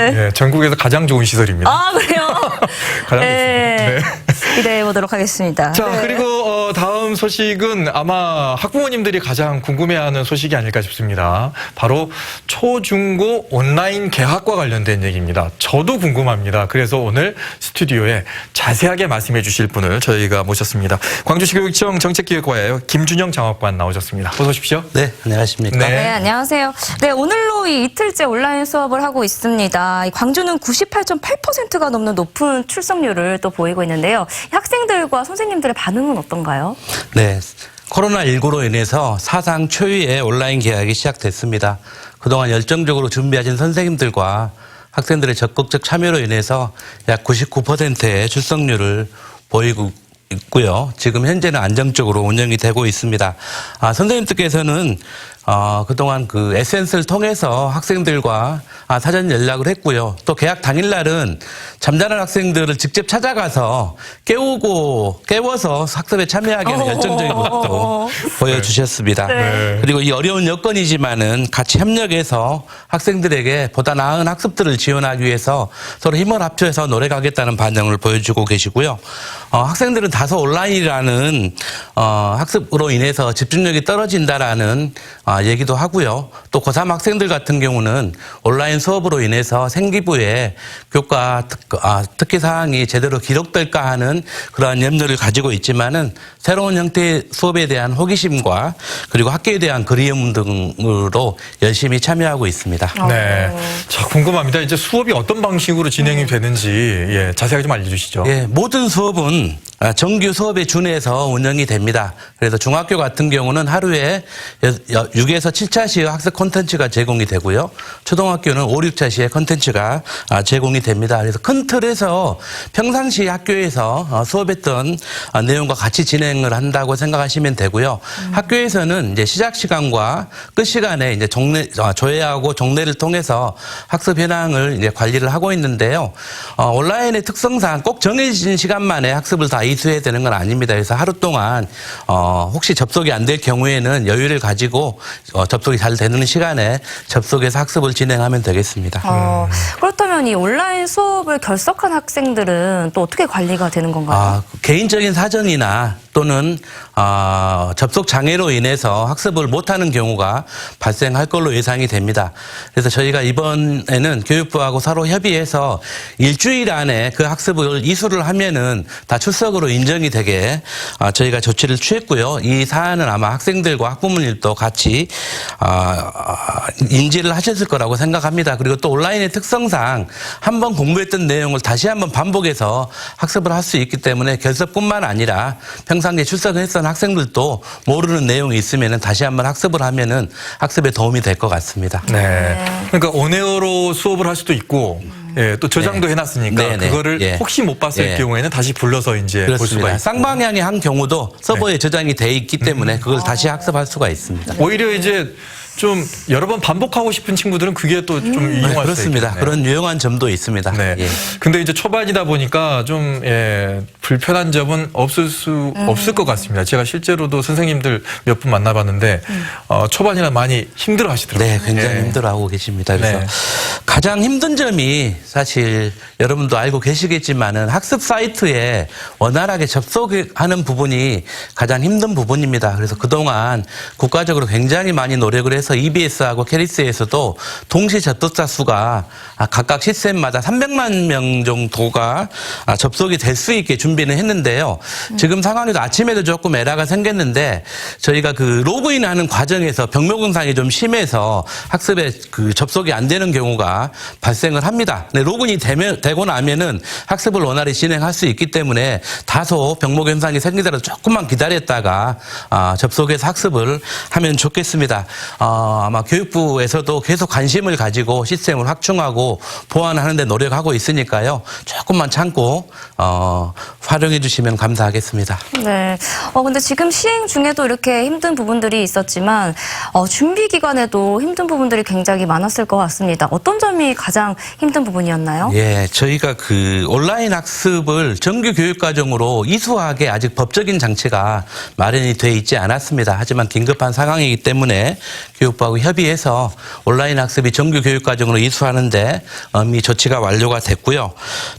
예, 전국에서 가장 좋은 시설입니다. 아, 그래요? 가장 네. 좋습니다. 기대해 보도록 하겠습니다. 자, 네. 그리고 어, 다음 소식은 아마 학부모님들이 가장 궁금해하는 소식이 아닐까 싶습니다. 바로 초중고 온라인 개학과 관련된 얘기입니다. 저도 궁금합니다. 그래서 오늘 스튜디오에 자세하게 말씀해 주실 분을 저희가 모셨습니다. 광주시 교육청 정책기획과의 김준영 장학관 나오셨습니다. 어서 오십시오. 네, 안녕하십니까. 네. 네, 안녕하세요. 네, 오늘로 이 이틀째 온라인 수업을 하고 있습니다. 이 광주는 98.8%가 넘는 높은 출석률을 또 보이고 있는데요. 이 학생들과 선생님들의 반응은 어떤가요? 네. 코로나19로 인해서 사상 초유의 온라인 개학이 시작됐습니다. 그동안 열정적으로 준비하신 선생님들과 학생들의 적극적 참여로 인해서 약 99%의 출석률을 보이고 있고요. 지금 현재는 안정적으로 운영이 되고 있습니다. 아, 선생님들께서는 어, 그동안 그 SNS를 통해서 학생들과 아, 사전 연락을 했고요. 또 개학 당일날은 잠자는 학생들을 직접 찾아가서 깨우고 깨워서 학습에 참여하게 하는 어, 열정적인 어, 어, 모습도 어. 보여주셨습니다. 네. 그리고 이 어려운 여건이지만은 같이 협력해서 학생들에게 보다 나은 학습들을 지원하기 위해서 서로 힘을 합쳐서 노력하겠다는 반응을 보여주고 계시고요. 어, 학생들은 다소 온라인이라는 어, 학습으로 인해서 집중력이 떨어진다라는 아, 얘기도 하고요. 또 고3 학생들 같은 경우는 온라인 수업으로 인해서 생기부에 교과 특, 아, 특기 사항이 제대로 기록될까 하는 그러한 염려를 가지고 있지만은 새로운 형태의 수업에 대한 호기심과 그리고 학교에 대한 그리움 등으로 열심히 참여하고 있습니다. 네. 자, 궁금합니다. 이제 수업이 어떤 방식으로 진행이 되는지 예, 자세하게 좀 알려주시죠. 예, 모든 수업은 아, 정규 수업에 준해서 운영이 됩니다. 그래서 중학교 같은 경우는 하루에 6에서 7차시의 학습 콘텐츠가 제공이 되고요. 초등학교는 5, 6차시의 콘텐츠가 아, 제공이 됩니다. 그래서 큰 틀에서 평상시 학교에서 어, 수업했던 아, 내용과 같이 진행을 한다고 생각하시면 되고요. 학교에서는 이제 시작 시간과 끝 시간에 이제 종례, 아, 조회하고 종례를 통해서 학습 현황을 이제 관리를 하고 있는데요. 어, 온라인의 특성상 꼭 정해진 시간만에 학습을 다 이수해야 되는 건 아닙니다. 그래서 하루 동안 어, 혹시 접속이 안 될 경우에는 여유를 가지고 어, 접속이 잘 되는 시간에 접속해서 학습을 진행하면 되겠습니다. 어, 그렇다면 이 온라인 수업을 결석한 학생들은 또 어떻게 관리가 되는 건가요? 아, 개인적인 사정이나 또는 아, 접속 장애로 인해서 학습을 못하는 경우가 발생할 걸로 예상이 됩니다. 그래서 저희가 이번에는 교육부하고 서로 협의해서 일주일 안에 그 학습을 이수를 하면은 다 출석으로 인정이 되게 아, 저희가 조치를 취했고요. 이 사안은 아마 학생들과 학부모님도 같이 아, 아, 인지를 하셨을 거라고 생각합니다. 그리고 또 온라인의 특성상 한번 공부했던 내용을 다시 한번 반복해서 학습을 할 수 있기 때문에 결석뿐만 아니라 평 상시에 출석했던 학생들도 모르는 내용이 있으면 다시 한번 학습을 하면은 학습에 도움이 될 것 같습니다. 네. 그러니까 온에어로 수업을 할 수도 있고, 예, 또 저장도 네. 해놨으니까 네, 네. 그거를 예. 혹시 못 봤을 예. 경우에는 다시 불러서 이제 볼 수가. 있고. 쌍방향의 한 경우도 서버에 저장이 돼 있기 때문에 그걸 다시 학습할 수가 있습니다. 오히려 이제 좀 여러 번 반복하고 싶은 친구들은 그게 또 좀 이용할 수 네, 그렇습니다. 있겠네요. 그런 유용한 점도 있습니다. 네. 예. 근데 이제 초반이다 보니까 좀, 예, 불편한 점은 없을 수, 없을 것 같습니다. 제가 실제로도 선생님들 몇 분 만나봤는데, 어, 초반이라 많이 힘들어 하시더라고요. 네, 굉장히 예. 힘들어하고 계십니다. 그래서 네. 가장 힘든 점이 사실 여러분도 알고 계시겠지만은 학습 사이트에 원활하게 접속하는 부분이 가장 힘든 부분입니다. 그래서 그동안 국가적으로 굉장히 많이 노력을 해서 EBS하고 캐리스에서도 동시 접속자 수가 아, 각각 시스템마다 300만 명 정도가 아, 접속이 될 수 있게 준비는 했는데요. 지금 상황에도 아침에도 조금 에러가 생겼는데 저희가 그 로그인하는 과정에서 병목 증상이 좀 심해서 학습에 그 접속이 안 되는 경우가 발생을 합니다. 네, 로그인이 되면, 되고 나면은 학습을 원활히 진행할 수 있기 때문에 다소 병목 현상이 생기더라도 조금만 기다렸다가 아, 접속해서 학습을 하면 좋겠습니다. 어, 아마 교육부에서도 계속 관심을 가지고 시스템을 확충하고 보완하는 데 노력하고 있으니까요. 조금만 참고 어, 활용해 주시면 감사하겠습니다. 네. 어, 근데 지금 시행 중에도 이렇게 힘든 부분들이 있었지만, 어, 준비 기간에도 힘든 부분들이 굉장히 많았을 것 같습니다. 어떤 점이 가장 힘든 부분이었나요? 예, 저희가 그 온라인 학습을 정규 교육 과정으로 이수하게 아직 법적인 장치가 마련이 돼 있지 않았습니다. 하지만 긴급한 상황이기 때문에 교육부하고 협의해서 온라인 학습이 정규 교육 과정으로 이수하는데 어, 이미 조치가 완료가 됐고요.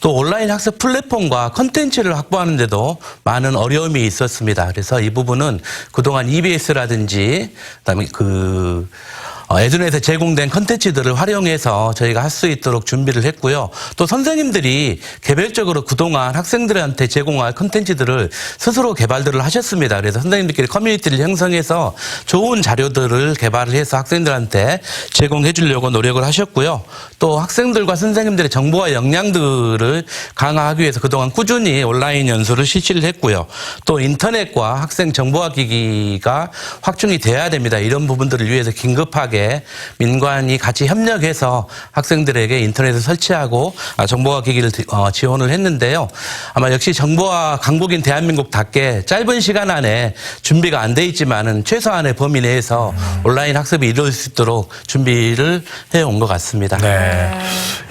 또 온라인 학습 플랫폼과 컨텐츠를 확보하는데도 많은 어려움이 있었습니다. 그래서 이 부분은 그동안 EBS라든지 그다음에 그 어, 에듀넷에 제공된 컨텐츠들을 활용해서 저희가 할 수 있도록 준비를 했고요. 또 선생님들이 개별적으로 그동안 학생들한테 제공할 컨텐츠들을 스스로 개발들을 하셨습니다. 그래서 선생님들끼리 커뮤니티를 형성해서 좋은 자료들을 개발을 해서 학생들한테 제공해 주려고 노력을 하셨고요. 또 학생들과 선생님들의 정보와 역량들을 강화하기 위해서 그동안 꾸준히 온라인 연수를 실시를 했고요. 또 인터넷과 학생 정보화 기기가 확충이 돼야 됩니다. 이런 부분들을 위해서 긴급하게 민관이 같이 협력해서 학생들에게 인터넷을 설치하고 아, 정보화 기기를 디- 어, 지원을 했는데요. 아마 역시 정보화 강국인 대한민국답게 짧은 시간 안에 준비가 안 돼 있지만은 최소한의 범위 내에서 온라인 학습이 이루어질 수 있도록 준비를 해온 것 같습니다. 네.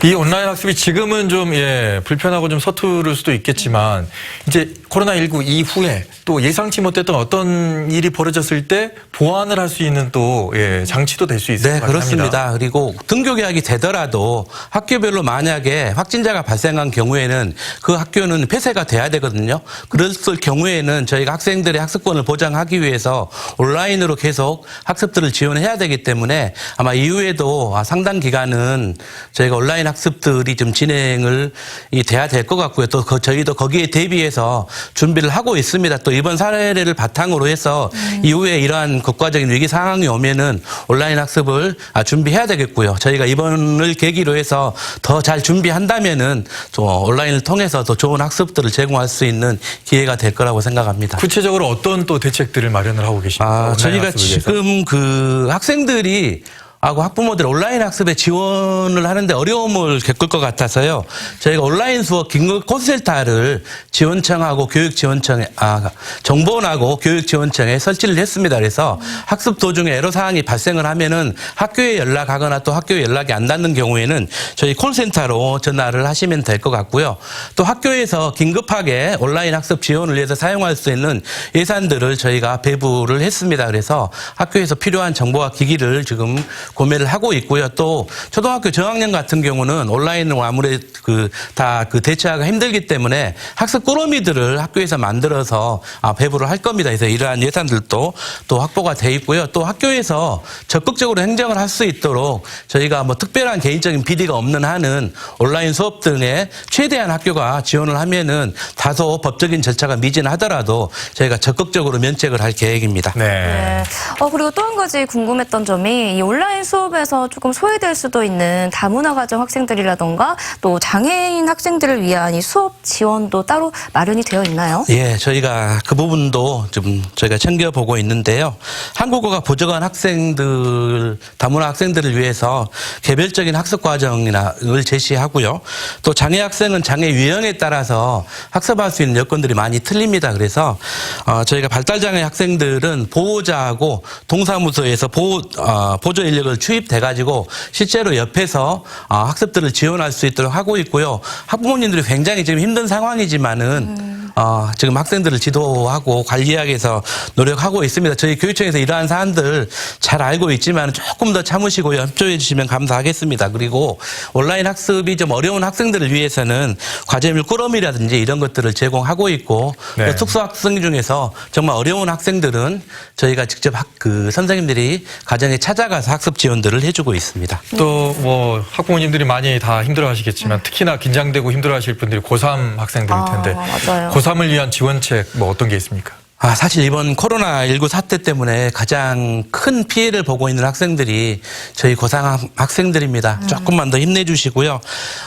이 온라인 학습이 지금은 좀, 예, 불편하고 좀 서투를 수도 있겠지만, 이제 코로나19 이후에 또 예상치 못했던 어떤 일이 벌어졌을 때 보완을 할 수 있는 또, 예, 장치도 될수 있을 네, 것 같습니다. 그렇습니다. 그리고 등교 계약이 되더라도 학교별로 만약에 확진자가 발생한 경우에는 그 학교는 폐쇄가 돼야 되거든요. 그랬을 경우에는 저희가 학생들의 학습권을 보장하기 위해서 온라인으로 계속 학습들을 지원해야 되기 때문에 아마 이후에도 아, 상당 기간은 저희가 온라인 학습들이 좀 진행을 이 돼야 될 것 같고요. 또그 저희도 거기에 대비해서 준비를 하고 있습니다. 또 이번 사례를 바탕으로 해서 이후에 이러한 국가적인 위기 상황이 오면은 온라인 학습을 아, 준비해야 되겠고요. 저희가 이번을 계기로 해서 더 잘 준비한다면은 또 온라인을 통해서 더 좋은 학습들을 제공할 수 있는 기회가 될 거라고 생각합니다. 구체적으로 어떤 또 대책들을 마련을 하고 계십니까? 아, 저희가? 지금 그 학생들이 하고 학부모들 온라인 학습에 지원을 하는데 어려움을 겪을 것 같아서요. 저희가 온라인 수업 긴급 콜센터를 지원청하고 교육지원청에 아 정보원하고 교육지원청에 설치를 했습니다. 그래서 학습 도중에 애로 사항이 발생을 하면은 학교에 연락하거나 또 학교에 연락이 안 닿는 경우에는 저희 콜센터로 전화를 하시면 될 것 같고요. 또 학교에서 긴급하게 온라인 학습 지원을 위해서 사용할 수 있는 예산들을 저희가 배부를 했습니다. 그래서 학교에서 필요한 정보와 기기를 지금 구매를 하고 있고요. 또 초등학교 저학년 같은 경우는 온라인으로 아무래도 그 다 그 대처하기가 힘들기 때문에 학습 꾸러미들을 학교에서 만들어서 아, 배부를 할 겁니다. 그래서 이러한 예산들도 또 확보가 돼 있고요. 또 학교에서 적극적으로 행정을 할 수 있도록 저희가 뭐 특별한 개인적인 비리가 없는 한은 온라인 수업 등에 최대한 학교가 지원을 하면은 다소 법적인 절차가 미진하더라도 저희가 적극적으로 면책을 할 계획입니다. 네. 네. 어, 그리고 또 한 가지 궁금했던 점이 이 온라인 수업에서 조금 소외될 수도 있는 다문화 가정 학생들이라던가 또 장애인 학생들을 위한 이 수업 지원도 따로 마련이 되어 있나요? 예, 저희가 그 부분도 좀 저희가 챙겨보고 있는데요. 한국어가 부족한 학생들, 다문화 학생들을 위해서 개별적인 학습 과정을 제시하고요. 또 장애 학생은 장애 유형에 따라서 학습할 수 있는 여건들이 많이 틀립니다. 그래서 어, 저희가 발달장애 학생들은 보호자하고 동사무소에서 보호, 어, 보조 인력을 투입돼 가지고 실제로 옆에서 어, 학습들을 지원할 수 있도록 하고 있고요. 학부모님들이 굉장히 지금 힘든 상황이지만은 어, 지금 학생들을 지도하고 관리하기 위해서 노력하고 있습니다. 저희 교육청에서 이러한 사안들 잘 알고 있지만 조금 더 참으시고 협조해 주시면 감사하겠습니다. 그리고 온라인 학습이 좀 어려운 학생들을 위해서는 과제물 꾸러미라든지 이런 것들을 제공하고 있고 네. 또 특수 학생 중에서 정말 어려운 학생들은 저희가 직접 학, 그 선생님들이 가정에 찾아가서 학습 지원들을 해주고 있습니다. 또 뭐 학부모님들이 많이 다 힘들어하시겠지만 특히나 긴장되고 힘들어하실 분들이 고3 학생들일 아, 텐데 맞아요. 고3을 위한 지원책 뭐 어떤 게 있습니까? 아, 사실 이번 코로나19 사태 때문에 가장 큰 피해를 보고 있는 학생들이 저희 고3 학생들입니다. 조금만 더 힘내주시고요.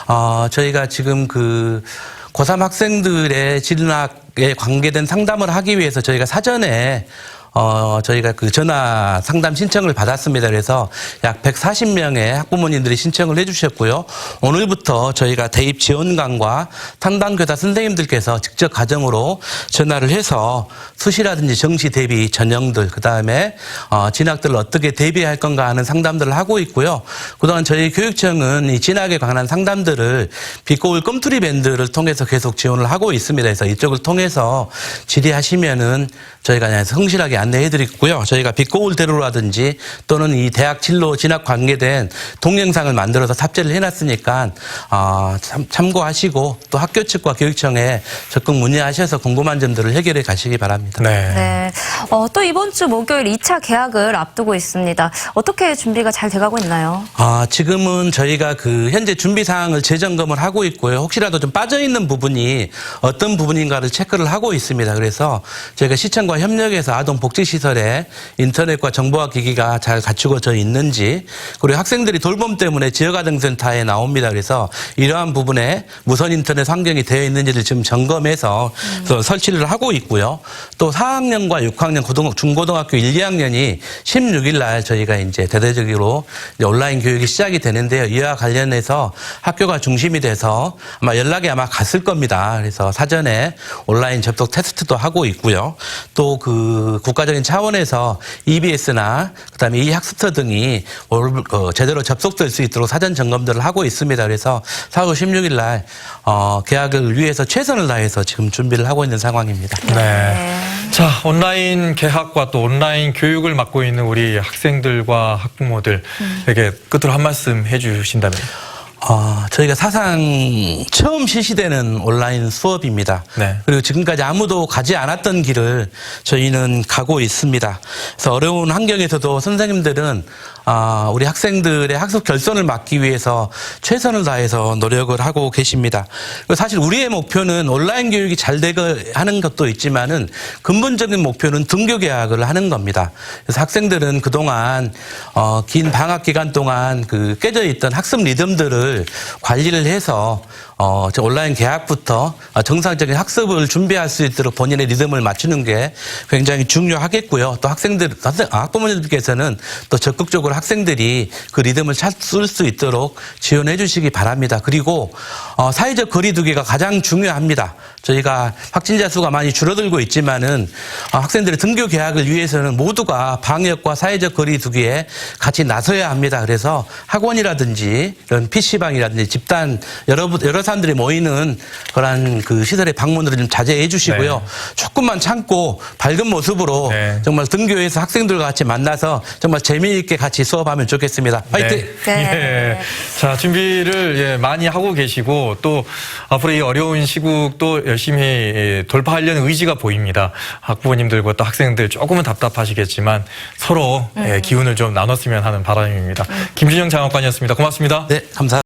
어, 저희가 지금 그 고3 학생들의 진학에 관계된 상담을 하기 위해서 저희가 사전에 어, 저희가 그 전화 상담 신청을 받았습니다. 그래서 약 140명의 학부모님들이 신청을 해주셨고요. 오늘부터 저희가 대입 지원관과 탐방교사 선생님들께서 직접 가정으로 전화를 해서 수시라든지 정시 대비 전형들, 그 다음에 어, 진학들을 어떻게 대비할 건가 하는 상담들을 하고 있고요. 그동안 저희 교육청은 이 진학에 관한 상담들을 비꼬울 껌투리 밴드를 통해서 계속 지원을 하고 있습니다. 그래서 이쪽을 통해서 질의하시면은 저희가 그냥 성실하게 안내해 드리고요. 저희가 빛고울대로라든지 또는 이 대학 진로 진학 관계된 동영상을 만들어서 탑재를 해놨으니까 어, 참, 참고하시고 또 학교 측과 교육청에 적극 문의하셔서 궁금한 점들을 해결해 가시기 바랍니다. 네. 네. 어, 또 이번 주 목요일 2차 개학을 앞두고 있습니다. 어떻게 준비가 잘 돼가고 있나요? 아, 지금은 저희가 그 현재 준비 사항을 재점검을 하고 있고요. 혹시라도 좀 빠져 있는 부분이 어떤 부분인가를 체크를 하고 있습니다. 그래서 저희가 시청과 협력해서 아동 복지 시설에 인터넷과 정보화 기기가 잘 갖추어져 있는지 그리고 학생들이 돌봄 때문에 지역 아동 센터에 나옵니다. 그래서 이러한 부분에 무선 인터넷 환경이 되어 있는지를 지금 점검해서 그래서 설치를 하고 있고요. 또 4학년과 6학년 고등 중고등학교 1, 2학년이 16일 날 저희가 이제 대대적으로 이제 온라인 교육이 시작이 되는데요. 이와 관련해서 학교가 중심이 돼서 아마 연락이 아마 갔을 겁니다. 그래서 사전에 온라인 접속 테스트도 하고 있고요. 또 그 국 가적인 차원에서 EBS나 그다음에 이 학습처 등이 올- 어, 제대로 접속될 수 있도록 사전 점검들을 하고 있습니다. 그래서 4월 16일 날 어, 개학을 위해서 최선을 다해서 지금 준비를 하고 있는 상황입니다. 네. 자, 온라인 개학과 또 온라인 교육을 맡고 있는 우리 학생들과 학부모들에게 끝으로 한 말씀 해 주신다면. 어, 저희가 사상 처음 실시되는 온라인 수업입니다. 네. 그리고 지금까지 아무도 가지 않았던 길을 저희는 가고 있습니다. 그래서 어려운 환경에서도 선생님들은 아, 우리 학생들의 학습 결손을 막기 위해서 최선을 다해서 노력을 하고 계십니다. 사실 우리의 목표는 온라인 교육이 잘 되고 하는 것도 있지만은 근본적인 목표는 등교 개학을 하는 겁니다. 그래서 학생들은 그동안 어, 긴 방학 기간 동안 그 깨져 있던 학습 리듬들을 관리를 해서 어, 저 온라인 개학부터 어, 정상적인 학습을 준비할 수 있도록 본인의 리듬을 맞추는 게 굉장히 중요하겠고요. 또 학생들, 학생- 아, 학부모님들께서는 또 적극적으로 학생들이 그 리듬을 찾을 수 있도록 지원해 주시기 바랍니다. 그리고 어, 사회적 거리두기가 가장 중요합니다. 저희가 확진자 수가 많이 줄어들고 있지만은 어, 학생들의 등교 개학을 위해서는 모두가 방역과 사회적 거리두기에 같이 나서야 합니다. 그래서 학원이라든지 이런 PC방이라든지 집단 여러, 여러 사람들이 모이는 그런 그 시설의 방문을 좀 자제해 주시고요. 네. 조금만 참고 밝은 모습으로 네. 정말 등교에서 학생들과 같이 만나서 정말 재미있게 같이 수업하면 좋겠습니다. 화이팅! 네. 네. 예. 자, 준비를 예, 많이 하고 계시고 또 앞으로 이 어려운 시국도 열심히 예, 돌파하려는 의지가 보입니다. 학부모님들과 또 학생들 조금은 답답하시겠지만 서로 예, 기운을 좀 나눴으면 하는 바람입니다. 김준영 장학관이었습니다. 고맙습니다. 네, 감사합니다.